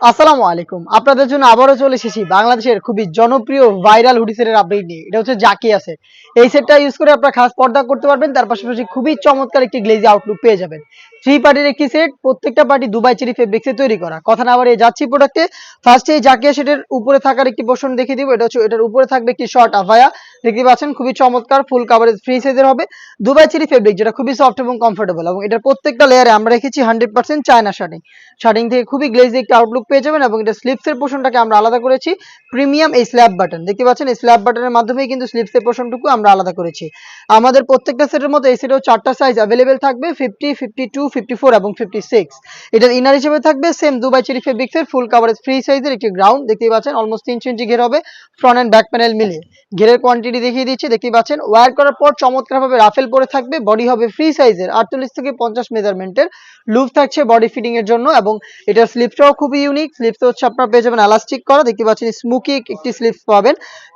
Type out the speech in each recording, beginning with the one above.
আসসালামু আলাইকুম। আপনাদের জন্য আবারও চলে এসেছি বাংলাদেশের খুবই জনপ্রিয় ভাইরাল হুডি সেটের আপডেট নিয়ে। এটা হচ্ছে জাকি আছে। এই সেটটা ইউজ করে আপনারা খাস পর্দা করতে পারবেন, তার পাশাপাশি খুবই চমৎকার একটি গ্লেজি আউটলুক পেয়ে যাবেন। থ্রি পার্টির একটি সেট প্রত্যেকটা পার্টি দুবাই চেরি ফেব্রিক্সে তৈরি করা। কথা না বাড়িয়ে যাচ্ছি প্রোডাক্টে ফার্স্টে এই জাকিয়া সেটের উপরে থাকার একটি পোর্শন দেখিয়ে দিব। এটা হচ্ছে, এটার উপরে থাকবে একটি শর্ট আফায়া দেখতে পাচ্ছেন, খুবই চমৎকার ফুল কাভারেজ ফ্রি সাইজের হবে। দুবাই চেরি ফেব্রিক যেটা খুবই সফট এবং কমফোর্টেবল এবং এটার প্রত্যেকটা লেয়ারে আমরা রেখেছি hundred percent China shirting shirting থেকে খুবই গ্লেজি একটি আউটলুক পেয়ে যাবেন এবং এটা স্লিপসের পোর্শনটাকে আমরা আলাদা করেছি। প্রিমিয়াম এই স্ল্যাব বাটন দেখতে পাচ্ছেন, এই স্ল্যাব বাটনের মাধ্যমেই কিন্তু স্লিপসের পোর্শনটুকু আমরা আলাদা করেছি। আমাদের প্রত্যেকটা সেটের মধ্যে এই সেটেও চারটা সাইজ অ্যাভেলেবেল থাকবে fifty fifty two fifty four এবং ফিফটি সিক্স এটার ইনার হিসেবে থাকবে সেম দুবাই চেরি ফেব্রিক্সের ফুল কাভারেজ ফ্রি সাইজের একটি গ্রাউন্ড দেখতেই পাচ্ছেন অলমোস্ট তিনশো ইঞ্চি ঘের হবে ফ্রন্ট অ্যান্ড ব্যাক প্যানেল মিলিয়ে। ঘেরের কোয়ান্টিটি দেখিয়ে দিচ্ছি, দেখতেই পাচ্ছেন ওয়্যার করার পর চমৎকারভাবে রাফেল পরে থাকবে বডি হবে ফ্রি সাইজের আটচল্লিশ থেকে পঞ্চাশ মেজারমেন্টের লুপ থাকছে বডি ফিটিং এর জন্য এবং এটার স্লিপটাও খুবই ইউনিক স্লিপস হচ্ছে আপনারা পেয়ে যাবেন এলাস্টিক করা। দেখতে পাচ্ছেন স্মুকি একটি স্লিপস পাবেন।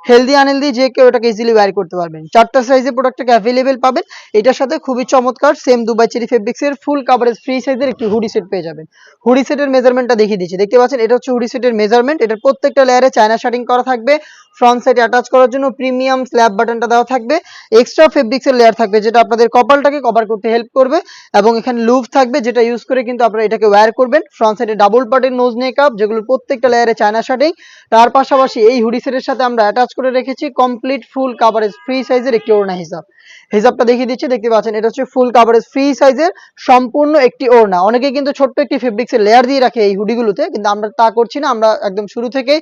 হেলদি আনহেলদি যে কেউ এটাকে ইজিলি ওয়্যার করতে পারবেন। চারটা সাইজে প্রোডাক্টটাকে অ্যাভেলেবেল পাবেন। এটার সাথে খুবই চমৎকার সেম দুবাই চেরি ফেব্রিক্সের ফুল কাভারেজ ফ্রি সাইজের একটি হুডি সেট পেয়ে যাবেন। হুডি সেটের মেজারমেন্টটা দেখিয়ে দিচ্ছি। দেখতে পাচ্ছেন এটা হচ্ছে হুডি সেটের মেজারমেন্ট এটার প্রত্যেকটা লেয়ারে চায়না শার্টিং করা থাকবে। ফ্রন্ট সাইডে অ্যাটাচ করার জন্য প্রিমিয়াম স্ল্যাব বাটনটা দেওয়া থাকবে। এক্সট্রা ফেব্রিক্সের লেয়ার থাকবে যেটা আপনাদের কপালটাকে কভার করতে হেল্প করবে এবং এখানে লুভ থাকবে যেটা ইউজ করে কিন্তু আপনারা এটাকে ওয়্যার করবেন। ফ্রন্ট সাইডে ডাবল পার্টের নোজ মেকআপ যেগুলো প্রত্যেকটা লেয়ারে চায়না শার্টিং তার পাশাপাশি এই হুডি সেটের সাথে আমরা অ্যাটাচ করে রেখেছি কমপ্লিট ফুল কাভারেজ ফ্রি সাইজের একটি ওড়না হিসাব হিসাবটা দেখিয়ে দিচ্ছি, দেখতে পাচ্ছেন, এটা হচ্ছে ফুল কাভারেজ ফ্রি সাইজের সম্পূর্ণ একটি ওড়না। অনেকে কিন্তু ছোট্ট একটি ফেব্রিক্সের লেয়ার দিয়ে রাখে এই হুডিগুলোতে কিন্তু আমরা তা করছি না, আমরা একদম শুরু থেকেই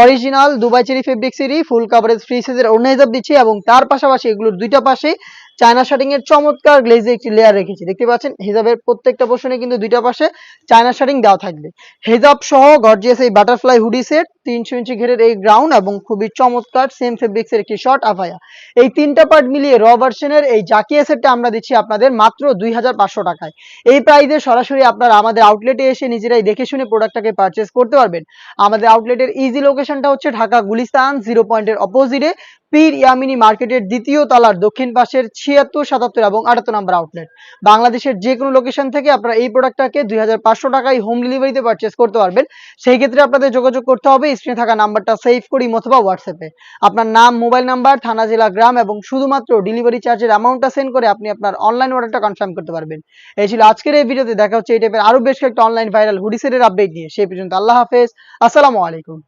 অরিজিনাল দুবাই চেরি ফেব্রিক্সেরই ফুল কাভারেজ ফ্রি সাইজের ওড়না হিসাব দিচ্ছি এবং তার পাশাপাশি এগুলোর দুইটা পাশে চায়না শার্টিং এর চমৎকার গ্লেজে একটি লেয়ার রেখেছি। দেখতে পাচ্ছেন, হিজাবের প্রত্যেকটা পোর্শনে কিন্তু দুইটা পাশে চায়না শার্টিং দেওয়া থাকবে। হেজাব সহ গর্জিয়াস এই বাটারফ্লাই হুডি সেট তিনশো ইঞ্চি ঘেরের এই গ্রাউন্ড এবং খুবই চমৎকার সেম ফেব্রিক্সের একটি শর্ট আফায়া এই তিনটা পার্ট মিলিয়ে র ভার্সনের এই জাকিয়া সেটটা আমরা দিচ্ছি আপনাদের মাত্র দুই হাজার পাঁচশো টাকায়। এই প্রাইজে সরাসরি আপনারা আমাদের আউটলেটে এসে নিজেরাই দেখে শুনে প্রোডাক্টটাকে পারচেস করতে পারবেন। আমাদের আউটলেটের ইজি লোকেশনটা হচ্ছে ঢাকা গুলিস্তান জিরো পয়েন্টের অপোজিটে পীর ইয়ামিনী মার্কেটের দ্বিতীয় তলার দক্ষিণ পাশের ছিয়াত্তর, সাতাত্তর এবং আটাত্তর নম্বর আউটলেট বাংলাদেশের যে কোনো লোকেশন থেকে আপনারা এই প্রোডাক্টটাকে দুই হাজার পাঁচশো টাকায় হোম ডেলিভারিতে পারচেস করতে পারবেন। সেই ক্ষেত্রে আপনাদের যোগাযোগ করতে হবে স্ক্রিনে থাকা নাম্বারটা সেভ করি অথবা হোয়াটসঅ্যাপে আপনার নাম মোবাইল নাম্বার থানা, জেলা, গ্রাম এবং শুধুমাত্র ডেলিভারি চার্জের অ্যামাউন্টটা সেন্ড করে আপনি আপনার অনলাইন অর্ডারটা কনফার্ম করতে পারবেন। এই ছিল আজকের এই ভিডিওতে, দেখা হচ্ছে এই টাইপের আরও বেশ কয়েকটা অনলাইন ভাইরাল হুডিসেটের আপডেট নিয়ে। সেই পর্যন্ত আল্লাহ হাফেজ, আসসালামু আলাইকুম।